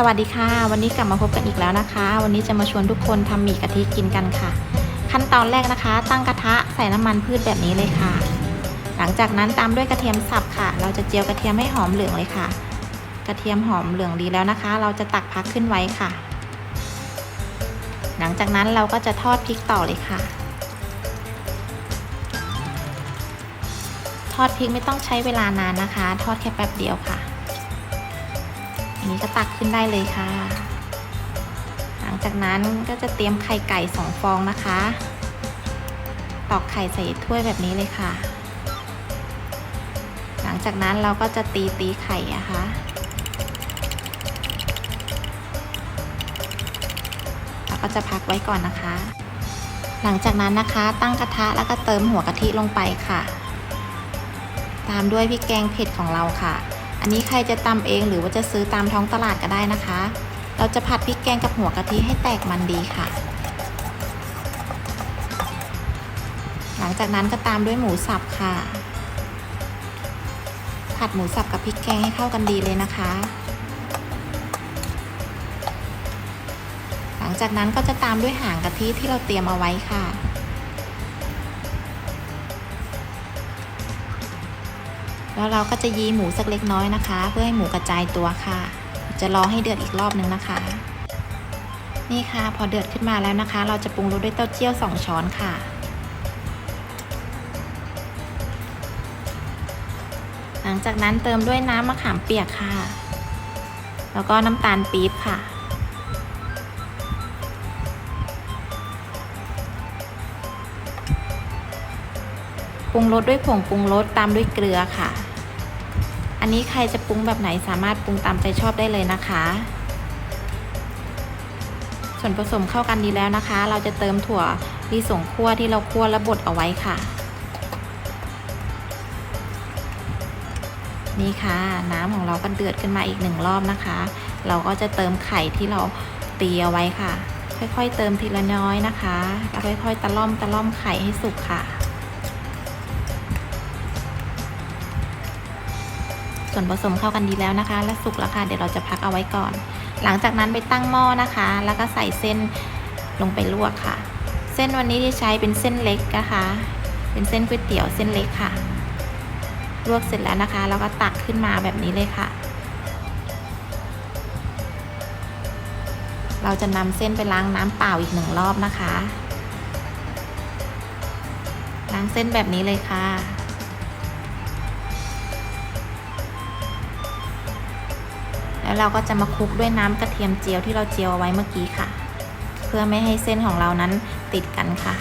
สวัสดีค่ะ วันนี้กลับมาพบกันอีกแล้วนะคะ วันนี้จะมาชวนทุกคนทำหมี่กะทิกินกันค่ะ ขั้นตอนแรกนะคะ ตั้งกระทะใส่น้ำมันพืชแบบนี้เลยค่ะ หลังจากนั้นตามด้วยกระเทียมสับค่ะ เราจะเจียวกระเทียมให้หอมเหลืองเลยค่ะ กระเทียมหอมเหลืองดีแล้วนะคะ เราจะตักพักขึ้นไว้ค่ะ หลังจากนั้นเราก็จะทอดพริกต่อเลยค่ะ ทอดพริกไม่ต้องใช้เวลานานนะคะ ทอดแค่แป๊บเดียวค่ะ นี้ก็ตักขึ้นได้เลยค่ะ หลังจากนั้นก็จะเตรียมไข่ไก่สองฟองนะคะ ตอกไข่ใส่ถ้วยแบบนี้เลยค่ะ หลังจากนั้นเราก็จะตีตีไข่อะคะเราก็จะพักไว้ก่อนนะคะ หลังจากนั้นนะคะ ตั้งกระทะแล้วก็เติมหัวกะทิลงไปค่ะ ตามด้วยพริกแกงเผ็ดของเราค่ะ นนี้ใครจะตำเองหรือว่าจะซื้อตามท้องตลาดก็ได้นะคะ เราจะผัดพริกแกงกับหัวกะทิให้แตกมันดีค่ะ หลังจากนั้นก็ตามด้วยหมูสับค่ะ ผัดหมูสับกับพริกแกงให้เข้ากันดีเลยนะคะ หลังจากนั้นก็จะตามด้วยหางกะทิที่เราเตรียมเอาไว้ค่ะ แล้วเราก็จะยีหมูสักเล็กน้อยนะคะ เพื่อให้หมูกระจายตัวค่ะ จะรอให้เดือดอีกรอบนึงนะคะ นี่ค่ะ พอเดือดขึ้นมาแล้วนะคะ เราจะปรุงรสด้วยเต้าเจี้ยว 2 ช้อนค่ะหลังจากนั้นเติมด้วยน้ำมะขามเปียกค่ะ แล้วก็น้ำตาลปี๊บค่ะ ปรุงรสด้วยผงปรุงรสตามด้วยเกลือค่ะ อันนี้ใครจะปรุงแบบไหนสามารถปรุงตามใจชอบได้เลยนะคะ ส่วนผสมเข้ากันดีแล้วนะคะ เราจะเติมถั่วลิสงคั่วที่เราคั่วและบดเอาไว้ค่ะ นี่ค่ะ น้ำของเราก็เดือดขึ้นมาอีกหนึ่งรอบนะคะ เราก็จะเติมไข่ที่เราตีเอาไว้ค่ะ ค่อยๆ เติมทีละน้อยนะคะแล้วค่อยๆ ตะล่อมตะล่อมไข่ให้สุกค่ะ ส่วนผสมเข้ากันดีแล้วนะคะ และสุกแล้วค่ะเดี๋ยวเราจะพักเอาไว้ก่อน หลังจากนั้นไปตั้งหม้อนะคะ แล้วก็ใส่เส้นลงไปลวกค่ะ เส้นวันนี้ที่ใช้เป็นเส้นเล็กนะคะ เป็นเส้นก๋วยเตี๋ยวเส้นเล็กค่ะ ลวกเสร็จแล้วนะคะแล้วก็ตักขึ้นมาแบบนี้เลยค่ะ เราจะนำเส้นไปล้างน้ำเปล่าอีกหนึ่งรอบนะคะ ล้างเส้นแบบนี้เลยค่ะ แล้วเราก็จะมาคลุกด้วยน้ำกระเทียมเจียวที่เราเจียวเอาไว้เมื่อกี้ค่ะ เพื่อไม่ให้เส้นของเรานั้นติดกันค่ะ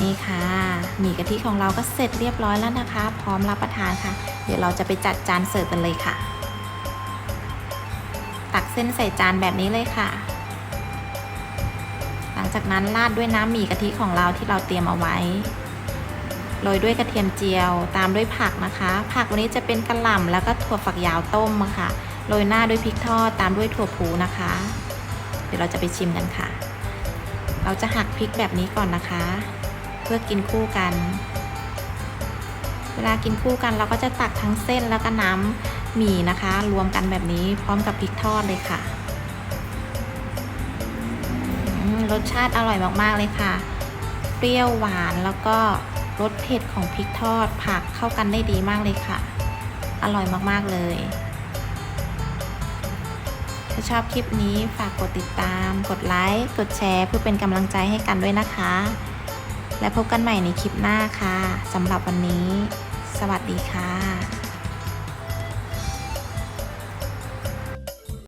นี่ค่ะหมี่กะทิของเราก็เสร็จเรียบร้อยแล้วนะคะ พร้อมรับประทานค่ะ เดี๋ยวเราจะไปจัดจานเสิร์ฟกันเลยค่ะ ตักเส้นใส่จานแบบนี้เลยค่ะ หลังจากนั้นราดด้วยน้ำหมี่กะทิของเราที่เราเตรียมเอาไว้ โรยด้วยกระเทียมเจียว ตามด้วยผักนะคะ ผักวันนี้จะเป็นกระหล่ำแล้วก็ถั่วฝักยาวต้มะค่ะโรยหน้าด้วยพริกทอดตามด้วยถั่วพูนะคะ เดี๋ยวเราจะไปชิมกันค่ะ เราจะหักพริกแบบนี้ก่อนนะคะ เพื่อกินคู่กัน เวลากินคู่กันเราก็จะตักทั้งเส้นแล้วก็น้ำหมี่นะคะ รวมกันแบบนี้พร้อมกับพริกทอดเลยค่ะรสชาติอร่อยมากๆเลยค่ะ เปรี้ยวหวานแล้วก็ รสเผ็ดของพริกทอดผักเข้ากันได้ดีมากเลยค่ะ อร่อยมากๆเลย ถ้าชอบคลิปนี้ฝากกดติดตาม กดไลค์ กดแชร์เพื่อเป็นกำลังใจให้กันด้วยนะคะ และพบกันใหม่ในคลิปหน้าค่ะสำหรับวันนี้ สวัสดีค่ะ